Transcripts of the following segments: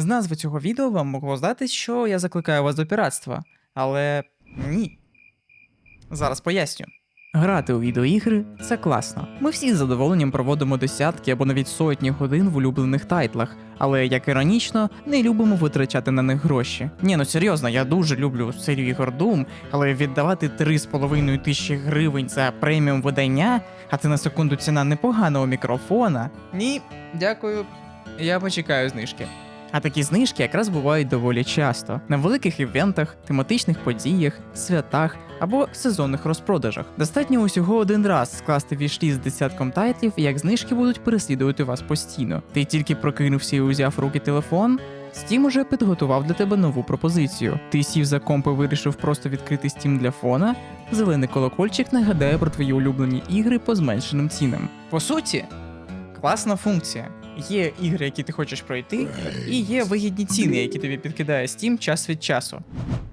З назви цього відео вам могло здатись, що я закликаю вас до піратства, але ні. Зараз поясню. Грати у відеоігри це класно. Ми всі з задоволенням проводимо десятки або навіть сотні годин в улюблених тайтлах, але як іронічно, не любимо витрачати на них гроші. Ні, ну серйозно, я дуже люблю серію ігор Doom, але віддавати 3,5 тисячі гривень за преміум видання, а це на секунду ціна непоганого мікрофона. Ні, дякую. Я почекаю знижки. А такі знижки якраз бувають доволі часто на великих івентах, тематичних подіях, святах або сезонних розпродажах. Достатньо усього один раз скласти вішлі з десятком тайтлів, як знижки будуть переслідувати вас постійно. Ти тільки прокинувся і узяв руки телефон. Steam уже підготував для тебе нову пропозицію. Ти сів за комп і вирішив просто відкрити Steam для фона. Зелений колокольчик нагадає про твої улюблені ігри по зменшеним цінам. По суті, класна функція. Є ігри, які ти хочеш пройти, і є вигідні ціни, які тобі підкидає Steam час від часу.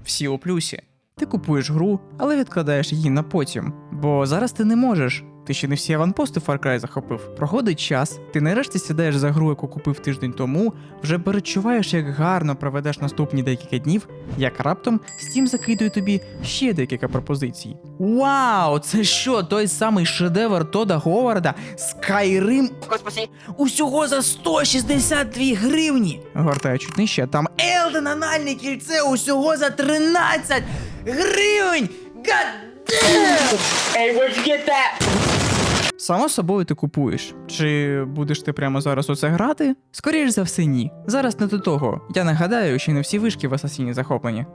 Всі у плюсі. Ти купуєш гру, але відкладаєш її на потім. Бо зараз ти не можеш. Ти ще не всі аванпости Far Cry захопив. Проходить час, ти нарешті сідаєш за гру, яку купив тиждень тому, вже перечуваєш, як гарно проведеш наступні декілька днів, як раптом Steam закидує тобі ще декілька пропозицій. Вау, це що, той самий шедевр Тода Говарда Skyrim Господи, Усього за 162 гривні. Гортаю чуть нижче, там Елден анальне кільце усього за 13 гривень. God damn! hey, where'd you get that? Само собою ти купуєш. Чи будеш ти прямо зараз у це грати? Скоріш за все, ні. Зараз не до того. Я нагадаю, що не всі вишки в асасіні захоплені.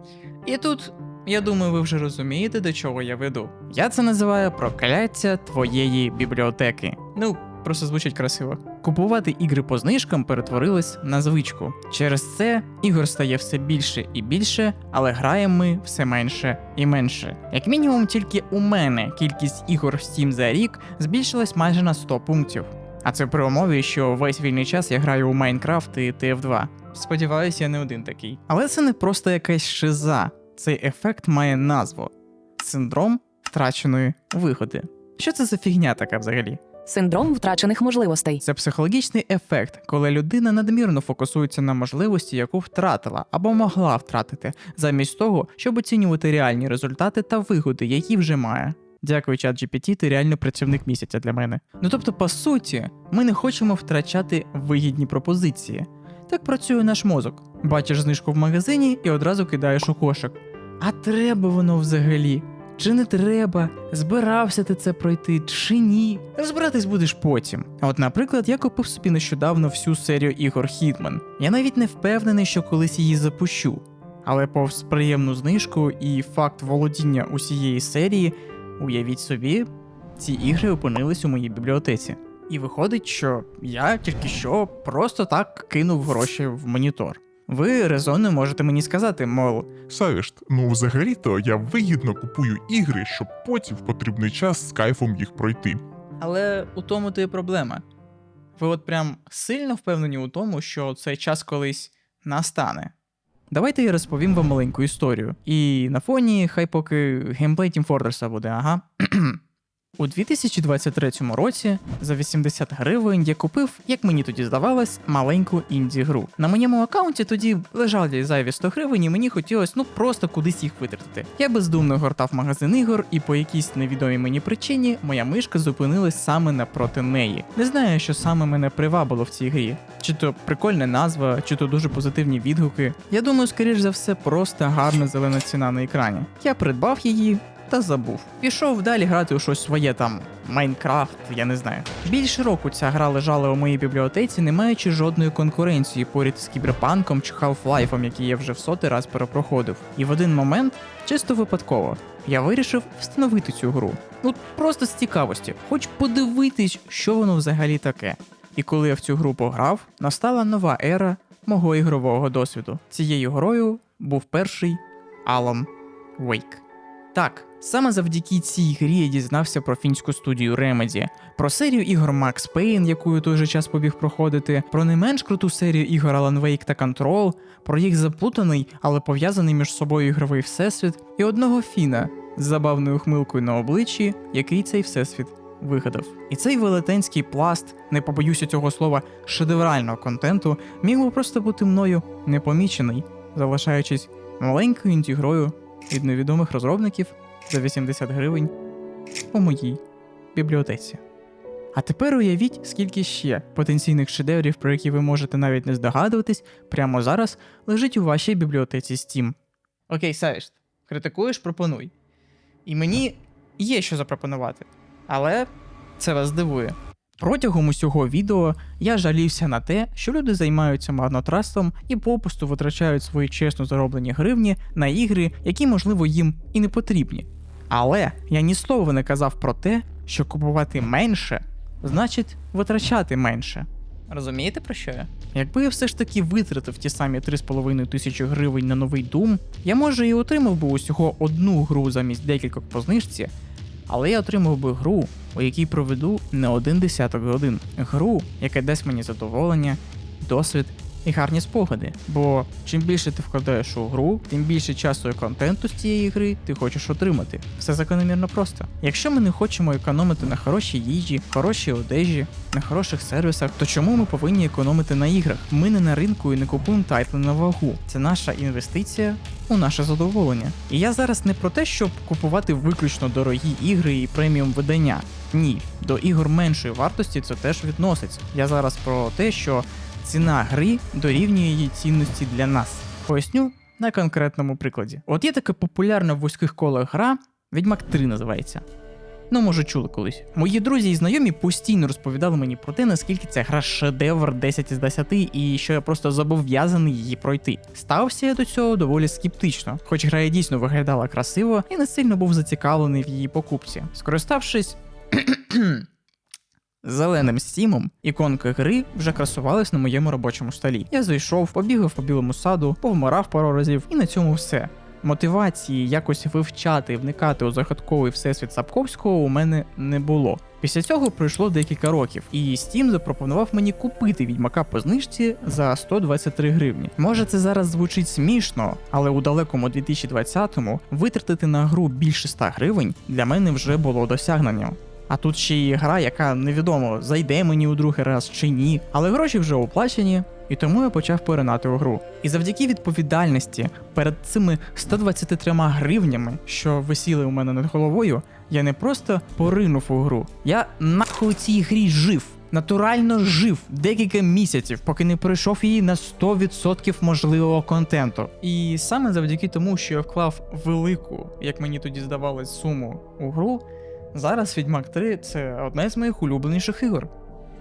І тут, я думаю, ви вже розумієте, до чого я веду. Я це називаю прокляття твоєї бібліотеки. Ну, просто звучить красиво. Купувати ігри по знижкам перетворилось на звичку. Через це ігор стає все більше і більше, але граємо ми все менше і менше. Як мінімум, тільки у мене кількість ігор в Steam за рік збільшилась майже на 100 пунктів. А це при умові, що весь вільний час я граю у Майнкрафт і TF2. Сподіваюсь, я не один такий. Але це не просто якась шиза. Цей ефект має назву синдром втраченої вигоди. Що це за фігня така взагалі? Синдром втрачених можливостей. Це психологічний ефект, коли людина надмірно фокусується на можливості, яку втратила або могла втратити, замість того, щоб оцінювати реальні результати та вигоди, які вже має. Дякую, чат GPT, ти реально працівник місяця для мене. Ну тобто, по суті, ми не хочемо втрачати вигідні пропозиції. Так працює наш мозок. Бачиш знижку в магазині і одразу кидаєш у кошик. А треба воно взагалі? Чи не треба? Збирався ти це пройти, чи ні? Розбиратись будеш потім. От, наприклад, я купив собі нещодавно всю серію ігор Hitman. Я навіть не впевнений, що колись її запущу. Але повз приємну знижку і факт володіння усієї серії, уявіть собі, ці ігри опинились у моїй бібліотеці. І виходить, що я тільки що просто так кинув гроші в монітор. Ви резонно можете мені сказати, мол, Савішт, ну взагалі-то я вигідно купую ігри, щоб потім в потрібний час з кайфом їх пройти. Але у тому то і проблема. Ви от прям сильно впевнені у тому, що цей час колись настане. Давайте я розповім вам маленьку історію. І на фоні хай поки геймплей Team Fortress буде, ага. У 2023 році за 80 гривень я купив, як мені тоді здавалось, маленьку інді-гру. На моєму аккаунті тоді лежали зайві 100 гривень, і мені хотілося ну просто кудись їх витратити. Я бездумно гортав магазин ігор, і по якійсь невідомій мені причині моя мишка зупинилась саме напроти неї. Не знаю, що саме мене привабило в цій грі. Чи то прикольна назва, чи то дуже позитивні відгуки. Я думаю, скоріш за все, просто гарна зелена ціна на екрані. Я придбав її, та забув. Пішов далі грати у щось своє там. Майнкрафт, я не знаю. Більше року ця гра лежала у моїй бібліотеці, не маючи жодної конкуренції поряд з кіберпанком чи Half-Life, який я вже в сотий раз перепроходив. І в один момент, чисто випадково, я вирішив встановити цю гру. Ну просто з цікавості, хоч подивитись, що воно взагалі таке. І коли я в цю гру пограв, настала нова ера мого ігрового досвіду. Цією грою був перший Alan Wake. Так, саме завдяки цій грі я дізнався про фінську студію Remedy, про серію ігор Max Payne, яку я той же час побіг проходити, про не менш круту серію ігор Alan Wake та Control, про їх заплутаний, але пов'язаний між собою ігровий всесвіт, і одного Фіна з забавною ухмилкою на обличчі, який цей всесвіт вигадав. І цей велетенський пласт, не побоюся цього слова, шедеврального контенту, міг би просто бути мною непомічений, залишаючись маленькою інтігрою від невідомих розробників за 80 гривень у моїй бібліотеці. А тепер уявіть, скільки ще потенційних шедеврів, про які ви можете навіть не здогадуватись, прямо зараз лежить у вашій бібліотеці Steam. Окей, Савішт, критикуєш, пропонуй. І мені є що запропонувати, але це вас здивує. Протягом усього відео я жалівся на те, що люди займаються марнотратством і попусту витрачають свої чесно зароблені гривні на ігри, які, можливо, їм і не потрібні. Але я ні слова не казав про те, що купувати менше значить витрачати менше. Розумієте про що я? Якби я все ж таки витратив ті самі 3,5 тисячі гривень на новий Doom, я може і отримав би усього одну гру замість декількох по знижці, але я отримав би гру, у якій проведу не один десяток годин. Гру, яка дасть мені задоволення, досвід і гарні спогади. Бо чим більше ти вкладаєш у гру, тим більше часу і контенту з цієї гри ти хочеш отримати. Все закономірно просто. Якщо ми не хочемо економити на хорошій їжі, хорошій одежі, на хороших сервісах, то чому ми повинні економити на іграх? Ми не на ринку і не купуємо тайтли на вагу. Це наша інвестиція у наше задоволення. І я зараз не про те, щоб купувати виключно дорогі ігри і преміум видання. Ні, до ігор меншої вартості це теж відноситься. Я зараз про те, що ціна гри дорівнює її цінності для нас. Поясню на конкретному прикладі. От є така популярна в вузьких колах гра, Відьмак 3 називається. Ну, може, чули колись. Мої друзі і знайомі постійно розповідали мені про те, наскільки ця гра шедевр 10 із 10, і що я просто зобов'язаний її пройти. Стався я до цього доволі скептично, хоч гра і дійсно виглядала красиво і не сильно був зацікавлений в її покупці. Скориставшись зеленим стімом, іконки гри вже красувались на моєму робочому столі. Я зайшов, побігав по білому саду, повмирав пару разів, і на цьому все. Мотивації якось вивчати, вникати у загадковий всесвіт Сапковського у мене не було. Після цього пройшло декілька років, і Steam запропонував мені купити відьмака по знижці за 123 гривні. Може, це зараз звучить смішно, але у далекому 2020-му витратити на гру більше 100 гривень для мене вже було досягненням. А тут ще й гра, яка невідомо зайде мені у другий раз чи ні, але гроші вже оплачені, і тому я почав перенати у гру. І завдяки відповідальності перед цими 123 гривнями, що висіли у мене над головою, я не просто поринув у гру. Я нахуй у цій грі жив. Натурально жив декілька місяців, поки не пройшов її на 100% можливого контенту. І саме завдяки тому, що я вклав велику, як мені тоді здавалось, суму у гру, Зараз Відьмак 3 це одна з моїх улюбленіших ігор.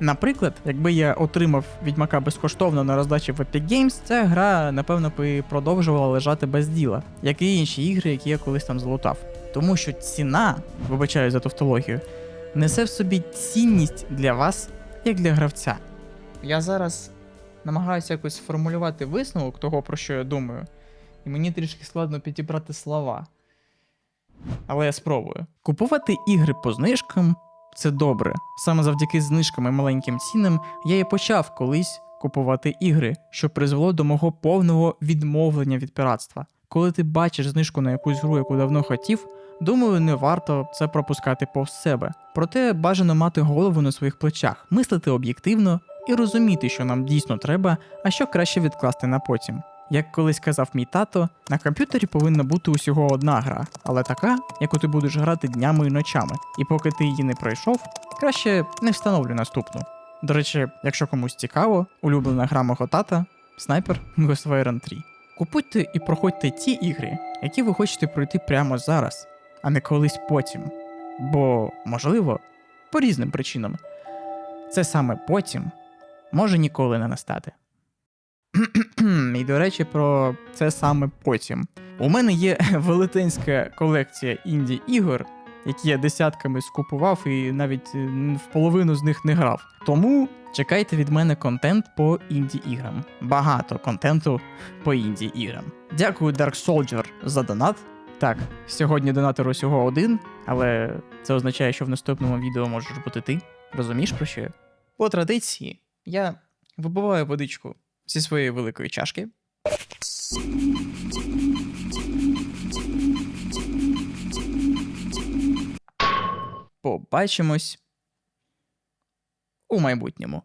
Наприклад, якби я отримав Відьмака безкоштовно на роздачі в Epic Games, ця гра, напевно, би продовжувала лежати без діла, як і інші ігри, які я колись там злутав. Тому що ціна, вибачаю за тавтологію, несе в собі цінність для вас, як для гравця. Я зараз намагаюся якось сформулювати висновок того, про що я думаю, і мені трішки складно підібрати слова але я спробую. Купувати ігри по знижкам це добре. Саме завдяки знижкам і маленьким цінам я і почав колись купувати ігри, що призвело до мого повного відмовлення від піратства. Коли ти бачиш знижку на якусь гру, яку давно хотів, думаю, не варто це пропускати повз себе. Проте бажано мати голову на своїх плечах, мислити об'єктивно і розуміти, що нам дійсно треба, а що краще відкласти на потім. Як колись казав мій тато, на комп'ютері повинна бути усього одна гра, але така, яку ти будеш грати днями і ночами. І поки ти її не пройшов, краще не встановлюй наступну. До речі, якщо комусь цікаво, улюблена гра мого тата Снайпер Ghostwire 3. Купуйте і проходьте ті ігри, які ви хочете пройти прямо зараз, а не колись потім. Бо, можливо, по різним причинам, це саме потім може ніколи не настати. І до речі, про це саме потім. У мене є велетенська колекція інді ігор, які я десятками скупував і навіть е, в половину з них не грав. Тому чекайте від мене контент по інді іграм. Багато контенту по інді іграм. Дякую, Dark Soldier, за донат. Так, сьогодні донатор усього один, але це означає, що в наступному відео можеш бути ти. Розумієш про що? По традиції, я вибиваю водичку зі своєї великої чашки. Побачимось у майбутньому.